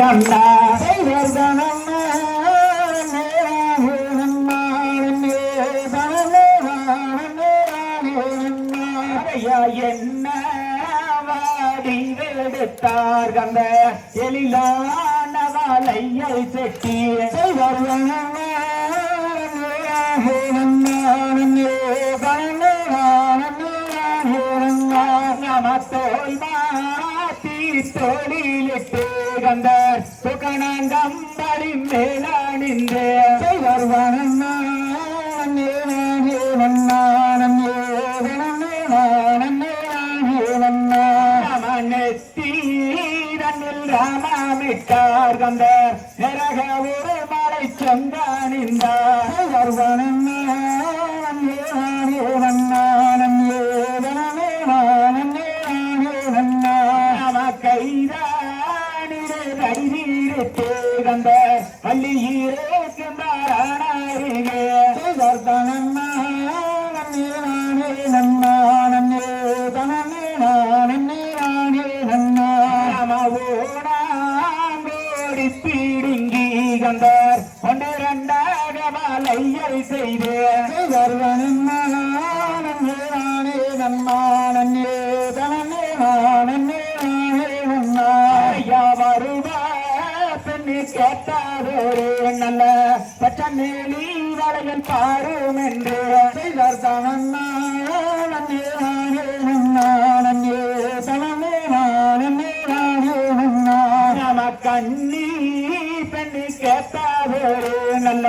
அண்ணா செய்வர்தனம்மா என்ன வாடி கந்த? எழிலான வாழையை செட்டி செய்வ தொழிலிட்டு கந்தர் சுகணங்கம்படி மேலானின்று நமனத்தீரனில் ராமாமிட்டார் கந்தர். நிறக ஒரு மலை சொந்தானிந்தார் நம வள்ளியீரே மாறானாரிகே பெண்ணு கேட்டாரே நல்ல பச்சை மேலி வளையல் பாரும் என்று நம கண்ணி பெண்ணு கேட்டாரே நல்ல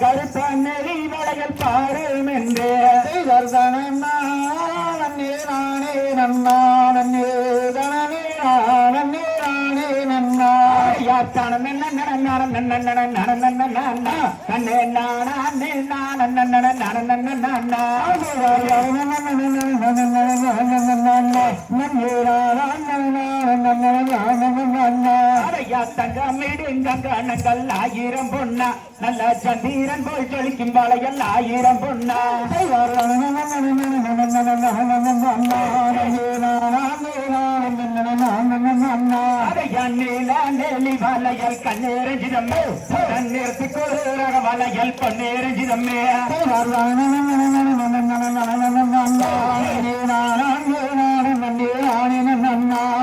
கருப்ப நெறி வளையல் பாரும் என்று ஐயா கண்ணே ஆயிரம் பொண்ணா நல்ல சந்தீரன் போல் ஜொலிக்கும் வளையல் ஆயிரம் பொண்ணா நெலி வளையல் கண்ணேரஞ்சிதம்மே கண்ணேரத்துக்கு ஒரு ரக வளையல் பொன்னேரஞ்சிதம்மே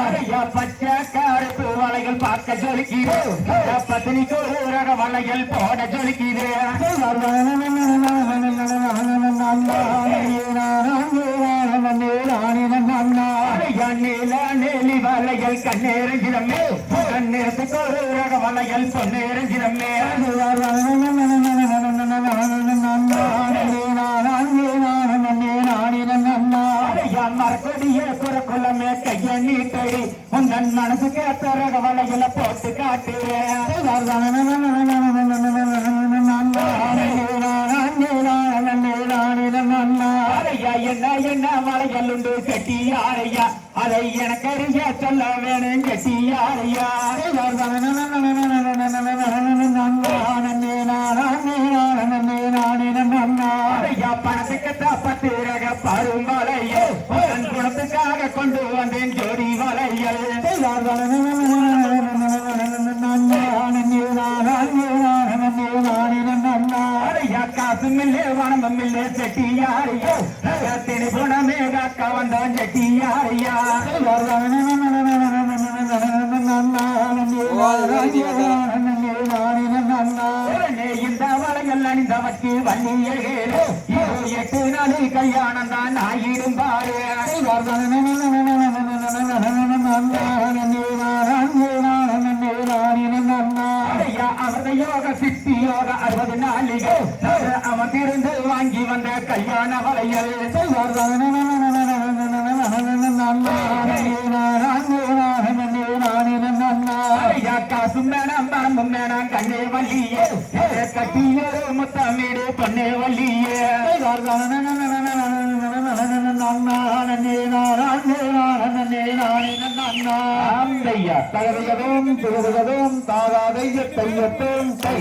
அதையா பச்சை கருப்பு வளையல் பார்க்க ஜொலிக்கிறோம் பத்தினிக்கு ஒரு ரக வளையல் போட ஜொலிக்கிறேன் கண்ணேரத்துக்கு ஒரு ரக வளையல் பொன்னேரஞ்சிதம்மே குறக்குள்ளமே கைய நீட்டடி. ரக போட்டு காட்டுறேன் அதை எனக்கு அறிய சொல்ல வேணும் கட்டியாரையா பணத்துக்கு தப்பத்து ரக பரும் வளையல் உன் குணத்துக்காக கொண்டு வந்தேன் ஜோடி வளையல். காசும் இல்லே வனமும் இல்லே செட்டியாரியோ? திணி குணமே காக்க வந்தான் செட்டியாரையா இந்த வளையல் அணிந்தவற்கு வள்ளியகேலோ எட்டு நாளில் கல்யாணம் தான் பாரு. அமர்ந்திருந்து வந்த கல்யாண வளையல். அடையா காசும் வேணாம் கண்ணே வள்ளியே. கட்டியொரு முத்தமீடு பொண்ணே வள்ளியே. தகவலும் திகழ்வதும் தாராதைய தையத்தும் கை